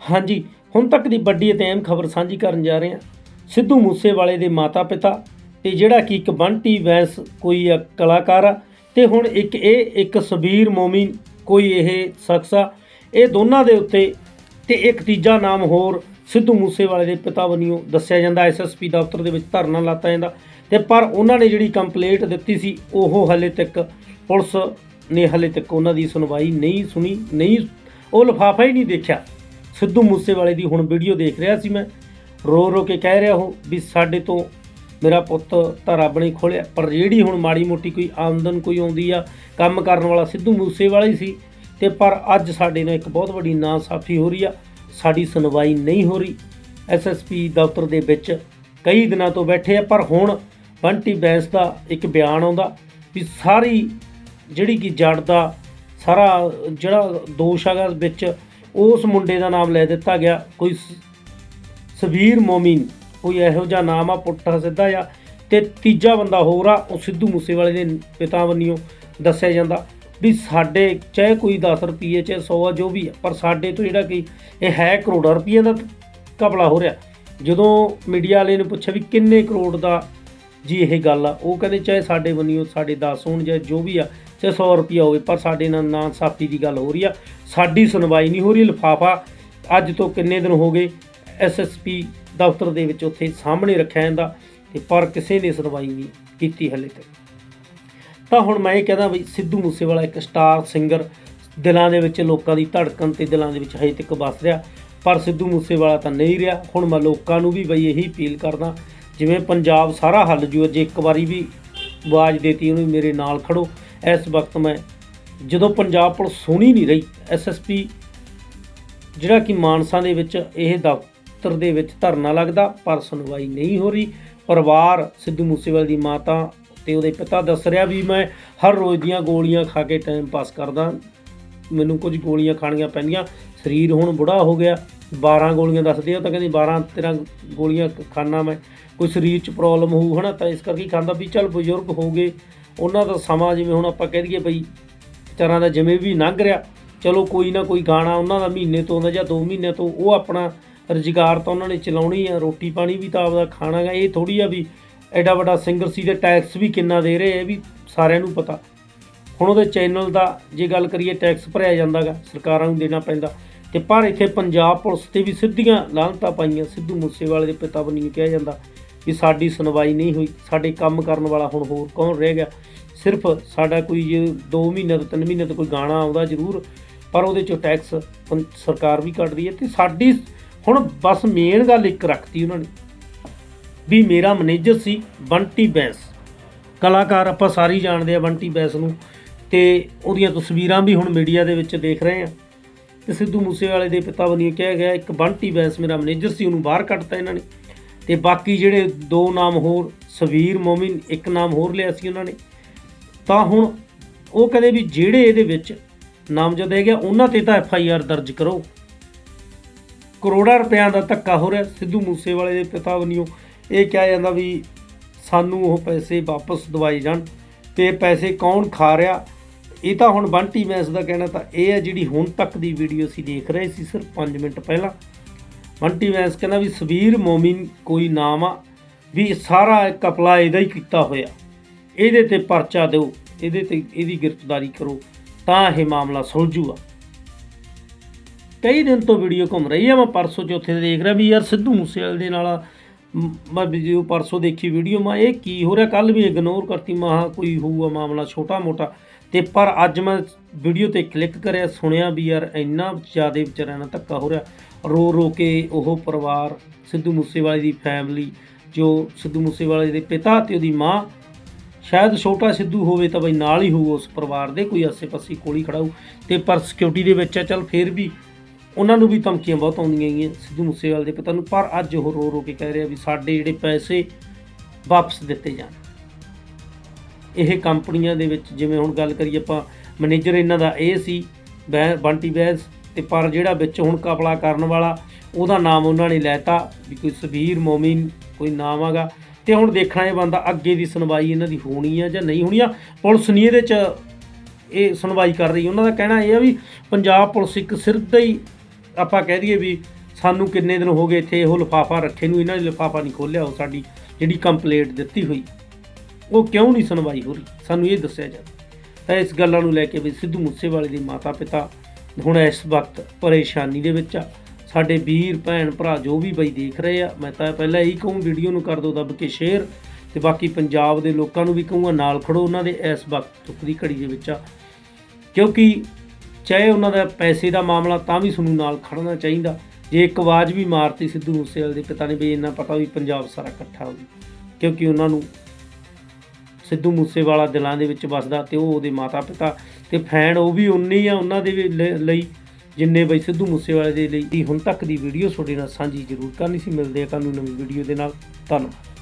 ਹਾਂਜੀ, ਹੁਣ ਤੱਕ ਦੀ ਵੱਡੀ ਅਤੇ ਅਹਿਮ ਖਬਰ ਸਾਂਝੀ ਕਰਨ ਜਾ ਰਹੇ ਹਾਂ। ਸਿੱਧੂ ਮੂਸੇਵਾਲੇ ਦੇ ਮਾਤਾ-ਪਿਤਾ ਤੇ ਜਿਹੜਾ ਕਿ ਇੱਕ ਬੰਟੀ ਵੈਂਸ ਕੋਈ ਕਲਾਕਾਰ ਆ ਤੇ ਹੁਣ ਇੱਕ ਇਹ, ਇੱਕ ਸਬੀਰ ਮੋਮਿਨ ਕੋਈ ਇਹ ਸ਼ਖਸ ਆ, ਇਹ ਦੋਨਾਂ ਦੇ ਉੱਤੇ ਤੇ ਇੱਕ ਤੀਜਾ ਨਾਮ ਹੋਰ ਸਿੱਧੂ ਮੂਸੇਵਾਲੇ ਦੇ ਪਿਤਾ ਵੱਲੋਂ ਦੱਸਿਆ ਜਾਂਦਾ ਐਸਐਸਪੀ ਦਫ਼ਤਰ ਦੇ ਵਿੱਚ ਧਰਨਾ ਲਾਤਾ ਜਾਂਦਾ ਤੇ ਪਰ ਉਹਨਾਂ ਨੇ ਜਿਹੜੀ ਕੰਪਲੇਂਟ ਦਿੱਤੀ ਸੀ, ਉਹ ਹਲੇ ਤੱਕ ਪੁਲਿਸ ਨੇ ਹਲੇ ਤੱਕ ਉਹਨਾਂ ਦੀ ਸੁਣਵਾਈ ਨਹੀਂ ਸੁਣੀ, ਨਹੀਂ, ਉਹ ਲਿਫਾਫਾ ਹੀ ਨਹੀਂ ਦੇਖਿਆ। ਸਿੱਧੂ ਮੂਸੇਵਾਲੇ ਦੀ ਹੁਣ ਵੀਡੀਓ ਦੇਖ ਰਿਹਾ ਸੀ ਮੈਂ। ਰੋ ਰੋ ਕੇ ਕਹਿ ਰਿਹਾ ਉਹ ਵੀ ਸਾਡੇ ਤੋਂ ਮੇਰਾ ਪੁੱਤ ਤਾਂ ਰੱਬ ਨੇ ਖੋਲਿਆ ਪਰ ਜਿਹੜੀ ਹੁਣ ਮਾੜੀ ਮੋਟੀ ਕੋਈ ਆਮਦਨ ਕੋਈ ਆਉਂਦੀ ਆ, ਕੰਮ ਕਰਨ ਵਾਲਾ ਸਿੱਧੂ ਮੂਸੇਵਾਲਾ ਹੀ ਸੀ। ਤੇ ਪਰ ਅੱਜ ਸਾਡੇ ਨਾਲ ਇੱਕ ਬਹੁਤ ਵੱਡੀ ਨਾਸਾਫੀ ਹੋ ਰਹੀ ਆ, ਸਾਡੀ ਸੁਣਵਾਈ ਨਹੀਂ ਹੋ ਰਹੀ। ਐਸਐਸਪੀ ਦਫ਼ਤਰ ਦੇ ਵਿੱਚ ਕਈ ਦਿਨਾਂ ਤੋਂ ਬੈਠੇ ਆ, ਪਰ ਹੁਣ ਬੰਟੀ ਬੈਂਸ ਦਾ ਇੱਕ ਬਿਆਨ ਆਉਂਦਾ ਵੀ ਸਾਰੀ ਜਿਹੜੀ ਕਿ ਜੜ ਦਾ ਸਾਰਾ ਜਿਹੜਾ ਦੋਸ਼ ਹੈਗਾ ਵਿੱਚ ਉਸ ਮੁੰਡੇ ਦਾ ਨਾਮ ਲੈ ਦਿੱਤਾ ਗਿਆ। ਕੋਈ ਸ- ਸਬੀਰ ਮੋਮਿਨ, ਕੋਈ ਇਹੋ ਜਿਹਾ ਨਾਮ ਆ ਪੁੱਠਾ ਸਿੱਧਾ ਆ ਤੇ ਤੀਜਾ ਬੰਦਾ ਹੋਰ ਆ, ਉਹ ਸਿੱਧੂ ਮੂਸੇਵਾਲੇ ਦੇ ਪਿਤਾ ਵੱਲੋਂ ਦੱਸਿਆ ਜਾਂਦਾ ਵੀ ਸਾਡੇ ਚਾਹੇ ਕੋਈ 10 ਰੁਪਏ ਚਾਹੇ 100 ਆ, ਜੋ ਵੀ ਆ, ਪਰ ਸਾਡੇ ਤੋਂ ਜਿਹੜਾ ਕਿ ਇਹ ਹੈ ਕਰੋੜਾਂ ਰੁਪਏ ਦਾ ਕਪਲਾ ਹੋ ਰਿਹਾ। ਜਦੋਂ ਮੀਡੀਆ ਵਾਲੇ ਨੇ ਪੁੱਛਿਆ ਵੀ ਕਿੰਨੇ ਕਰੋੜ ਦਾ ਜੀ ਇਹ ਗੱਲ ਆ, ਉਹ ਕਹਿੰਦੇ ਚਾਹੇ ਸਾਡੇ ਵੱਲੋਂ ਸਾਡੇ 10 ਹੋਣ ਜਾਂ ਜੋ ਵੀ ਆ ਚਾਹੇ 100 ਰੁਪਿਆ ਹੋਵੇ, ਪਰ ਸਾਡੇ ਨਾਲ ਨਾ ਸਾਫੀ ਦੀ ਗੱਲ ਹੋ ਰਹੀ ਆ। ਸਾਡੀ ਸੁਣਵਾਈ ਨਹੀਂ ਹੋ ਰਹੀ, ਲਿਫਾਫਾ ਅੱਜ ਤੋਂ ਕਿੰਨੇ ਦਿਨ ਹੋ ਗਏ ਐਸਐਸਪੀ ਦਫ਼ਤਰ ਦੇ ਵਿੱਚ ਉੱਥੇ ਸਾਹਮਣੇ ਰੱਖਿਆ ਜਾਂਦਾ ਤੇ ਪਰ ਕਿਸੇ ਨੇ ਸੁਣਵਾਈ ਨਹੀਂ ਕੀਤੀ ਹਲੇ ਤੱਕ। ਤਾਂ ਹੁਣ ਮੈਂ ਇਹ ਕਹਿੰਦਾ ਵੀ ਸਿੱਧੂ ਮੂਸੇਵਾਲਾ ਇੱਕ ਸਟਾਰ ਸਿੰਗਰ, ਦਿਲਾਂ ਦੇ ਵਿੱਚ ਲੋਕਾਂ ਦੀ ਧੜਕਣ ਤੇ ਦਿਲਾਂ ਦੇ ਵਿੱਚ ਹਜੇ ਤੱਕ ਵੱਸ ਰਿਹਾ, ਪਰ ਸਿੱਧੂ ਮੂਸੇਵਾਲਾ ਤਾਂ ਨਹੀਂ ਰਿਹਾ। ਹੁਣ ਮੈਂ ਲੋਕਾਂ ਨੂੰ ਵੀ ਬਈ ਇਹੀ ਅਪੀਲ ਕਰਦਾ, ਜਿਵੇਂ ਪੰਜਾਬ ਸਾਰਾ ਹੱਲ ਜੂ ਜੇ ਇੱਕ ਵਾਰੀ ਵੀ ਆਵਾਜ਼ ਦੇਤੀ, ਉਹਨੂੰ ਮੇਰੇ ਨਾਲ ਖੜੋ। ਇਸ ਵਕਤ ਮੈਂ ਜਦੋਂ ਪੰਜਾਬ ਪੁਲਿਸ ਸੁਣੀ ਨਹੀਂ ਰਹੀ ਐਸਐਸਪੀ ਜਿਹੜਾ ਕਿ ਮਾਨਸਾ ਦੇ ਵਿੱਚ ਇਹ ਦਫ਼ਤਰ ਦੇ ਵਿੱਚ ਧਰਨਾ ਲੱਗਦਾ, ਪਰ ਸੁਣਵਾਈ ਨਹੀਂ ਹੋ ਰਹੀ। ਪਰਿਵਾਰ ਸਿੱਧੂ ਮੂਸੇਵਾਲੇ ਦੀ ਮਾਤਾ ਤੇ ਉਹਦੇ ਪਿਤਾ ਦੱਸ ਰਿਹਾ ਵੀ ਮੈਂ ਹਰ ਰੋਜ਼ ਦੀਆਂ ਗੋਲੀਆਂ ਖਾ ਕੇ ਟਾਈਮ ਪਾਸ ਕਰਦਾ। ਮੈਨੂੰ ਕੁਝ ਗੋਲੀਆਂ ਖਾਣੀਆਂ ਪੈਂਦੀਆਂ। ਸਰੀਰ ਹੁਣ ਬੁੜਾ ਹੋ ਗਿਆ। 12 ਗੋਲੀਆਂ ਦੱਸਦੇ ਆ, ਉਹ ਤਾਂ ਕਹਿੰਦੀ 12 13 ਗੋਲੀਆਂ ਖਾਣਾ ਮੈਂ। ਕੋਈ ਸਰੀਰ 'ਚ ਪ੍ਰੋਬਲਮ ਹੋਊ ਹਨਾ, ਤਾਂ ਇਸ ਕਰਕੇ ਖਾਂਦਾ ਵੀ ਚੱਲ ਬਜ਼ੁਰਗ ਹੋ ਗਏ। ਉਹਨਾਂ ਦਾ ਸਮਾਂ ਜਿਵੇਂ ਹੁਣ ਆਪਾਂ ਕਹਿ ਦਈਏ ਬਈ ਤਰ੍ਹਾਂ ਦਾ ਜਿਵੇਂ ਵੀ ਲੰਘ ਰਿਹਾ, ਚਲੋ ਕੋਈ ਨਾ ਕੋਈ ਗਾਣਾ ਉਹਨਾਂ ਦਾ ਮਹੀਨੇ ਤੋਂ ਆਉਂਦਾ ਜਾਂ 2 ਮਹੀਨੇ ਤੋਂ ਉਹ ਆਪਣਾ ਰੁਜ਼ਗਾਰ ਤਾਂ ਉਹਨਾਂ ਨੇ ਚਲਾਉਣੀ ਆ, ਰੋਟੀ ਪਾਣੀ ਵੀ ਤਾਂ ਆਪਦਾ ਖਾਣਾ ਗਾ ਇਹ ਥੋੜੀ ਆ ਵੀ ਐਡਾ ਵੱਡਾ ਸਿੰਗਰ ਸੀ ਤੇ ਟੈਕਸ ਵੀ ਕਿੰਨਾ ਦੇ ਰਹੇ ਇਹ ਵੀ ਸਾਰਿਆਂ ਨੂੰ ਪਤਾ। ਹੁਣ ਉਹਦੇ ਚੈਨਲ ਦਾ ਜੇ ਗੱਲ ਕਰੀਏ ਟੈਕਸ ਭਰਿਆ ਜਾਂਦਾਗਾ, ਸਰਕਾਰਾਂ ਨੂੰ ਦੇਣਾ ਪੈਂਦਾ। ਤੇ ਪਰ ਇੱਥੇ ਪੰਜਾਬ ਪੁਲਿਸ ਤੇ ਵੀ ਸਿੱਧੀਆਂ ਲਾਹਨਤਾਂ ਪਾਈਆਂ, ਸਿੱਧੂ ਮੂਸੇਵਾਲੇ ਦੇ ਪਿਤਾ ਵੱਲੋਂ ਕਿਹਾ ਜਾਂਦਾ। ਵੀ ਸਾਡੀ ਸੁਣਵਾਈ ਨਹੀਂ ਹੋਈ, ਸਾਡੇ ਕੰਮ ਕਰਨ ਵਾਲਾ ਹੁਣ ਹੋਰ ਕੌਣ ਰਹਿ ਗਿਆ? ਸਿਰਫ ਸਾਡਾ ਕੋਈ ਜੇ 2 ਮਹੀਨੇ ਤੋਂ 3 ਮਹੀਨੇ ਤੋਂ ਕੋਈ ਗਾਣਾ ਆਉਂਦਾ ਜ਼ਰੂਰ, ਪਰ ਉਹਦੇ ਚੋਂ ਟੈਕਸ ਪੰ- ਸਰਕਾਰ ਵੀ ਕੱਢਦੀ ਹੈ ਤੇ ਸਾਡੀ ਹੁਣ ਬਸ ਮੇਨ ਗੱਲ ਇੱਕ ਰੱਖਤੀ ਉਹਨਾਂ ਨੇ, ਵੀ ਮੇਰਾ ਮੈਨੇਜਰ ਸੀ ਬੰਟੀ ਬੈਂਸ। ਕਲਾਕਾਰ ਆਪਾਂ ਸਾਰੀ ਜਾਣਦੇ ਆ ਬੰਟੀ ਬੈਂਸ ਨੂੰ ਤੇ ਉਹਦੀਆਂ ਤਸਵੀਰਾਂ ਵੀ ਹੁਣ ਮੀਡੀਆ ਦੇ ਵਿੱਚ ਦੇਖ ਰਹੇ ਆ। ਤੇ ਸਿੱਧੂ ਮੂਸੇਵਾਲੇ ਦੇ ਪਿਤਾ ਵੱਲੋਂ ਕਿਹਾ ਗਿਆ, ਇੱਕ ਬੰਟੀ ਬੈਂਸ ਮੇਰਾ ਮੈਨੇਜਰ ਸੀ, ਉਹਨੂੰ ਬਾਹਰ ਕੱਢਤਾ ਇਹਨਾਂ ਨੇ। ਤੇ ਬਾਕੀ ਜਿਹੜੇ ਦੋ ਨਾਮ ਹੋਰ ਸਵੀਰ ਮੋਮਿਨ ਇੱਕ ਨਾਮ ਹੋਰ ਲਿਆ ਸੀ ਉਹਨਾਂ ਨੇ। ਤਾਂ ਹੁਣ ਉਹ ਕਹਿੰਦੇ ਵੀ ਜਿਹੜੇ ਇਹਦੇ ਵਿੱਚ ਨਾਮਜ਼ਦ ਹੈਗੇ ਆ, ਉਹਨਾਂ ਤੇ ਤਾਂ ਐਫ ਆਈ ਆਰ ਦਰਜ ਕਰੋ। ਕਰੋੜਾਂ ਰੁਪਿਆਂ ਦਾ ਧੱਕਾ ਹੋ ਰਿਹਾ ਸਿੱਧੂ ਮੂਸੇਵਾਲੇ ਦੇ ਪਿਤਾ ਵਨਿਓ। ਇਹ ਕਿਹਾ ਜਾਂਦਾ ਵੀ ਸਾਨੂੰ ਉਹ ਪੈਸੇ ਵਾਪਸ ਦਵਾਏ ਜਾਣ ਤੇ ਪੈਸੇ ਕੌਣ ਖਾ ਰਿਹਾ? ਇਹ ਤਾਂ ਹੁਣ ਬੰਟੀ ਮੈਸ ਦਾ ਕਹਿਣਾ ਤਾਂ ਇਹ ਹੈ ਜਿਹੜੀ ਹੁਣ ਤੱਕ ਦੀ ਵੀਡੀਓ ਅਸੀਂ ਦੇਖ ਰਹੇ ਸੀ ਸਿਰਫ 5 ਮਿੰਟ ਪਹਿਲਾਂ। ਬੰਟੀ ਮੈਸ ਕਹਿੰਦਾ ਵੀ ਸਬੀਰ ਮੋਮਿਨ ਕੋਈ ਨਾਮ ਆ, ਵੀ ਸਾਰਾ ਕਪਲਾ ਇਹਦਾ ਹੀ ਕੀਤਾ ਹੋਇਆ। ਇਹਦੇ ਤੇ ਪਰਚਾ ਦਿਓ, ਇਹਦੇ ਤੇ ਇਹਦੀ ਗ੍ਰਿਫਤਾਰੀ ਕਰੋ, ਤਾਂ ਇਹ ਮਾਮਲਾ ਸੁਲਝੂਗਾ ਕਈ ਦਿਨ ਤੋਂ ਵੀਡੀਓ ਘੁੰਮ ਰਹੀ ਆ, ਮੈਂ ਪਰਸੋਂ ਚੌਥੇ ਦੇਖ ਰਿਹਾ ਵੀ ਯਾਰ ਸਿੱਧੂ ਮੂਸੇਵਾਲੇ ਦੇ ਨਾਲ ਮ- ਮੈਂ ਵੀਡੀਓ ਪਰਸੋਂ ਦੇਖੀ ਵੀਡੀਓ, ਮੈਂ ਇਹ ਕੀ ਹੋ ਰਿਹਾ? ਕੱਲ ਵੀ ਇਗਨੋਰ ਕਰਤੀ ਮਹਾ ਕੋਈ ਹੋਊਗਾ ਮਾਮਲਾ ਛੋਟਾ ਮੋਟਾ ਤੇ ਪਰ ਅੱਜ ਮੈਂ ਵੀਡੀਓ ਤੇ ਕਲਿੱਕ ਕਰਿਆ, ਸੁਣਿਆ ਵੀ ਯਾਰ ਇੰਨਾ ਜ਼ਿਆਦਾ ਵਿਚਾਰਿਆਂ ਨਾਲ ਧੱਕਾ ਹੋ ਰਿਹਾ। ਰੋ ਰੋ ਕੇ ਉਹ ਪਰਿਵਾਰ, ਸਿੱਧੂ ਮੂਸੇਵਾਲੇ ਦੀ ਫੈਮਿਲੀ ਜੋ ਸਿੱਧੂ ਮੂਸੇਵਾਲੇ ਦੇ ਪਿਤਾ ਤੇ ਉਹਦੀ ਮਾਂ, ਸ਼ਾਇਦ ਛੋਟਾ ਸਿੱਧੂ ਹੋਵੇ ਤਾਂ ਬਈ ਨਾਲ ਹੀ ਹੋਊ ਉਸ ਪਰਿਵਾਰ ਦੇ, ਕੋਈ ਆਸੇ-ਪਾਸੇ ਕੋਲ ਹੀ ਖੜਾ ਹੋਊ। ਤੇ ਪਰ ਸਿਕਿਉਰਿਟੀ ਦੇ ਵਿੱਚ ਆ, ਚੱਲ ਫੇਰ ਵੀ ਉਹਨਾਂ ਨੂੰ ਵੀ ਧਮਕੀਆਂ ਬਹੁਤ ਆਉਂਦੀਆਂ ਗਈਆਂ ਸਿੱਧੂ ਮੂਸੇਵਾਲੇ ਦੇ ਪਿਤਾ ਨੂੰ। ਪਰ ਅੱਜ ਉਹ ਰੋ ਰੋ ਕੇ ਕਹਿ ਰਿਹਾ ਵੀ ਸਾਡੇ ਜਿਹੜੇ ਪੈਸੇ ਵਾਪਸ ਦਿੱਤੇ ਜਾਣ। ਇਹ ਕੰਪਨੀਆਂ ਦੇ ਵਿੱਚ, ਜਿਵੇਂ ਹੁਣ ਗੱਲ ਕਰੀਏ ਆਪਾਂ ਮੈਨੇਜਰ ਇਹਨਾਂ ਦਾ ਇਹ ਸੀ ਬੈ ਬੰਟੀ ਬੈਸ ਤੇ ਪਰ ਜਿਹੜਾ ਵਿੱਚ ਹੁਣ ਕਪਲਾ ਕਰਨ ਵਾਲਾ, ਉਹਦਾ ਨਾਮ ਉਹਨਾਂ ਨੇ ਲੈਤਾ, ਵੀ ਕੋਈ ਸਬੀਰ ਮੋਮਿਨ, ਕੋਈ ਨਾਮ ਹੈਗਾ। ਤੇ ਹੁਣ ਦੇਖਣਾ ਇਹ ਬੰਦਾ ਅੱਗੇ ਦੀ ਸੁਣਵਾਈ ਇਹਨਾਂ ਦੀ ਹੋਣੀ ਆ ਜਾਂ ਨਹੀਂ ਹੋਣੀ ਆ, ਪੁਲਿਸ ਨਹੀਂ ਇਹਦੇ ਚ ਇਹ ਸੁਣਵਾਈ ਕਰ ਰਹੀ। ਉਹਨਾਂ ਦਾ ਕਹਿਣਾ ਇਹ ਆ ਵੀ ਪੰਜਾਬ ਪੁਲਿਸ ਇੱਕ ਸਿਰਦਾ ਹੀ ਆਪਾਂ ਕਹਿ ਦਈਏ ਵੀ ਸਾਨੂੰ ਕਿੰਨੇ ਦਿਨ ਹੋ ਗਏ ਇੱਥੇ ਇਹੋ ਲਿਫਾਫਾ ਰੱਖੇ ਨੂੰ, ਇਹਨਾਂ ਨੇ ਲਿਫਾਫਾ ਨਹੀਂ ਖੋਲਿਆ ਉਹ ਸਾਡੀ ਜਿਹੜੀ ਕੰਪਲੇਂਟ ਦਿੱਤੀ ਹੋਈ। ਉਹ ਕਿਉਂ ਨਹੀਂ ਸੁਣਵਾਈ ਹੋ ਰਹੀ? ਸਾਨੂੰ ਇਹ ਦੱਸਿਆ ਜਾਵੇ ਤਾਂ ਇਸ ਗੱਲਾਂ ਨੂੰ ਲੈ ਕੇ ਵੀ ਸਿੱਧੂ ਮੂਸੇਵਾਲੇ ਦੇ ਮਾਤਾ ਪਿਤਾ ਹੁਣ ਇਸ ਵਕਤ ਪਰੇਸ਼ਾਨੀ ਦੇ ਵਿੱਚ ਆ। ਸਾਡੇ ਵੀਰ, ਭੈਣ, ਭਰਾ ਜੋ ਵੀ ਬਈ ਦੇਖ ਰਹੇ ਆ, ਮੈਂ ਤਾਂ ਪਹਿਲਾਂ ਇਹੀ ਕਹੂੰ, ਵੀਡੀਓ ਨੂੰ ਕਰ ਦਿਓ, ਦੱਬ ਕੇ ਸ਼ੇਅਰ ਤੇ ਬਾਕੀ ਪੰਜਾਬ ਦੇ ਲੋਕਾਂ ਨੂੰ ਵੀ ਕਹੂੰਗਾ ਨਾਲ ਖੜੋ ਉਹਨਾਂ ਦੇ ਇਸ ਵਕਤ ਦੁੱਖ ਦੀ ਘੜੀ ਦੇ ਵਿੱਚ ਆ। ਕਿਉਂਕਿ ਚਾਹੇ ਉਹਨਾਂ ਦਾ ਪੈਸੇ ਦਾ ਮਾਮਲਾ ਤਾਂ ਵੀ ਤੁਹਾਨੂੰ ਨਾਲ ਖੜਨਾ ਚਾਹੀਦਾ। ਜੇ ਇੱਕ ਆਵਾਜ਼ ਵੀ ਮਾਰਤੀ ਸਿੱਧੂ ਮੂਸੇਵਾਲੇ ਦੇ ਪਿਤਾ ਨੇ ਵੀ, ਇੰਨਾ ਪਤਾ ਵੀ ਪੰਜਾਬ ਸਾਰਾ ਇਕੱਠਾ ਹੋ ਗਿਆ। ਕਿਉਂਕਿ ਉਹਨਾਂ ਨੂੰ ਸਿੱਧੂ ਮੂਸੇਵਾਲਾ ਦਿਲਾਂ ਦੇ ਵਿੱਚ ਵੱਸਦਾ ਤੇ ਉਹ ਉਹਦੇ ਮਾਤਾ ਪਿਤਾ ਤੇ ਫੈਨ ਉਹ ਵੀ ਉਨੇ ਹੀ ਆ ਉਹਨਾਂ ਦੇ ਵੀ ਲ- ਲਈ, ਜਿੰਨੇ ਬਈ ਸਿੱਧੂ ਮੂਸੇਵਾਲੇ ਦੇ ਲਈ। ਹੁਣ ਤੱਕ ਦੀ ਵੀਡੀਓ ਤੁਹਾਡੇ ਨਾਲ ਸਾਂਝੀ ਜ਼ਰੂਰ ਕਰਨੀ ਸੀ। ਮਿਲਦੇ ਆ ਕੱਲ੍ਹ ਨੂੰ ਨਵੀਂ ਵੀਡੀਓ ਦੇ ਨਾਲ। ਧੰਨਵਾਦ।